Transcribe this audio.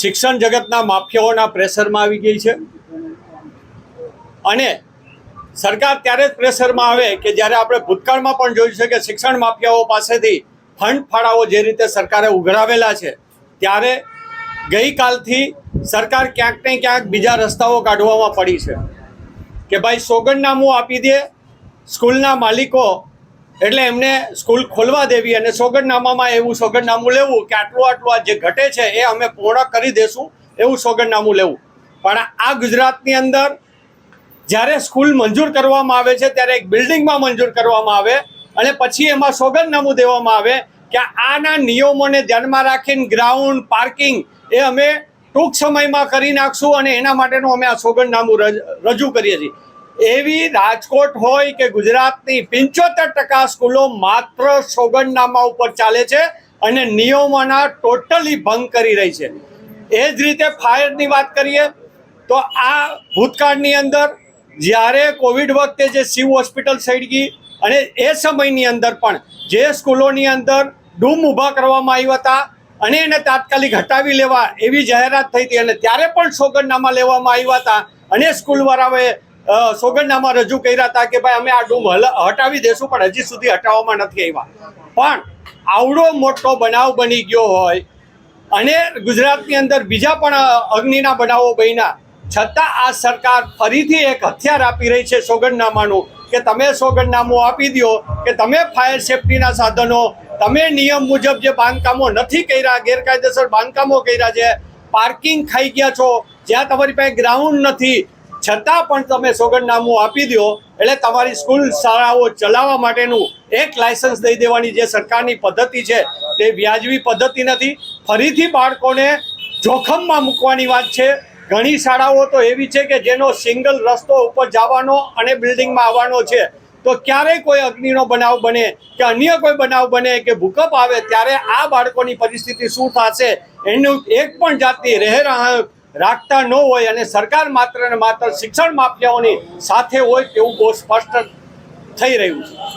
શિક્ષણ જગતના માફિયાઓના પ્રેશરમાં આવી ગઈ છે. અને સરકાર ત્યારે જ પ્રેશરમાં આવે કે જ્યારે આપણે ભૂતકાળમાં પણ જોયું છે કે શિક્ષણ માફિયાઓ પાસેથી ફંડ ફાળાઓ જે રીતે સરકારે ઉઘરાવેલા છે, ત્યારે ગઈકાલથી સરકાર ક્યાંક ને ક્યાંક બીજા રસ્તાઓ કાઢવામાં પડી છે. કે ભાઈ સોગંદનામું આપી દે, સ્કૂલના માલિકો એટલે એમને સ્કૂલ ખોલવા દેવી અને સોગંદનામામાં એવું સોગંદનામું લેવું કે આટલું આટલું આ જે ઘટે છે એ અમે પૂર્ણ કરી દેશું, એવું સોગંદનામું લેવું. પણ આ ગુજરાતની અંદર જ્યારે સ્કૂલ મંજૂર કરવામાં આવે છે, ત્યારે એક બિલ્ડિંગમાં મંજૂર કરવામાં આવે અને પછી એમાં સોગંદનામું દેવામાં આવે કે આના નિયમોને ધ્યાનમાં રાખીને ગ્રાઉન્ડ, પાર્કિંગ એ અમે ટૂંક સમયમાં કરી નાખશું અને એના માટેનું અમે આ સોગંદનામું રજ- કરીએ છીએ. એવી રાજકોટ હોય કે ગુજરાતની પંચોતેર ટકા સ્કૂલો માત્ર સોગંદનામા ઉપર ચાલે છે અને નિયમોના ટોટલી ભંગ કરી રહી છે. એ જ રીતે ફાયરની વાત કરીએ તો આ ભૂતકાળની અંદર જ્યારે કોવિડ વખતે જે શિવ હોસ્પિટલ સળગી અને એ સમયની અંદર પણ જે સ્કૂલોની અંદર ડૂમ ઊભા કરવામાં આવ્યા હતા અને એને તાત્કાલિક હટાવી લેવા એવી જાહેરાત થઈ હતી અને ત્યારે પણ સોગંદનામા લેવામાં આવ્યા હતા અને સ્કૂલવાળાઓએ સોગંદનામા રજૂ કર્યા હતા કે ભાઈ અમે આ ડૂમ હટાવી દેશું, પણ હજી સુધી હટાવવામાં નથી આવ્યા. પણ આવડો મોટો બનાવ બની ગયો હોય અને ગુજરાતની અંદર બીજા પણ અગ્નિના બનાવો બન્યા, છતાં આ સરકાર ફરીથી એક હથિયાર આપી રહી છે સોગંદનામાનું કે તમે સોગંદનામું આપી દો, કે તમે ફાયર સેફટીના સાધનો, તમે નિયમ મુજબ જે બાંધકામો નથી કર્યા, ગેરકાયદેસર બાંધકામો કર્યા છે, પાર્કિંગ ખાઈ ગયા છો, જ્યાં તમારી પાસે ગ્રાઉન્ડ નથી છતાં પણ તમે સોગંદનામું આપી દો, એટલે તમારી સ્કૂલ શાળાઓ ચલાવવા માટેનું એક લાયસન્સ દઈ દેવાની જે સરકારની પદ્ધતિ છે, તે વ્યાજબી પદ્ધતિ નથી. ફરીથી બાળકોને જોખમમાં મૂકવાની વાત છે. ઘણી શાળાઓ તો એવી છે કે જેનો સિંગલ રસ્તો ઉપર જવાનો અને બિલ્ડિંગમાં આવવાનો છે. તો ક્યારેય કોઈ અગ્નિનો બનાવ બને કે અન્ય કોઈ બનાવ બને કે ભૂકંપ આવે, ત્યારે આ બાળકોની પરિસ્થિતિ શું થશે? એનું એક પણ જાતની રહેરાહ રાખતા ન હોય અને સરકાર માત્ર ને માત્ર શિક્ષણ માફિયાઓની સાથે હોય તેવું બહુ સ્પષ્ટ થઈ રહ્યું છે.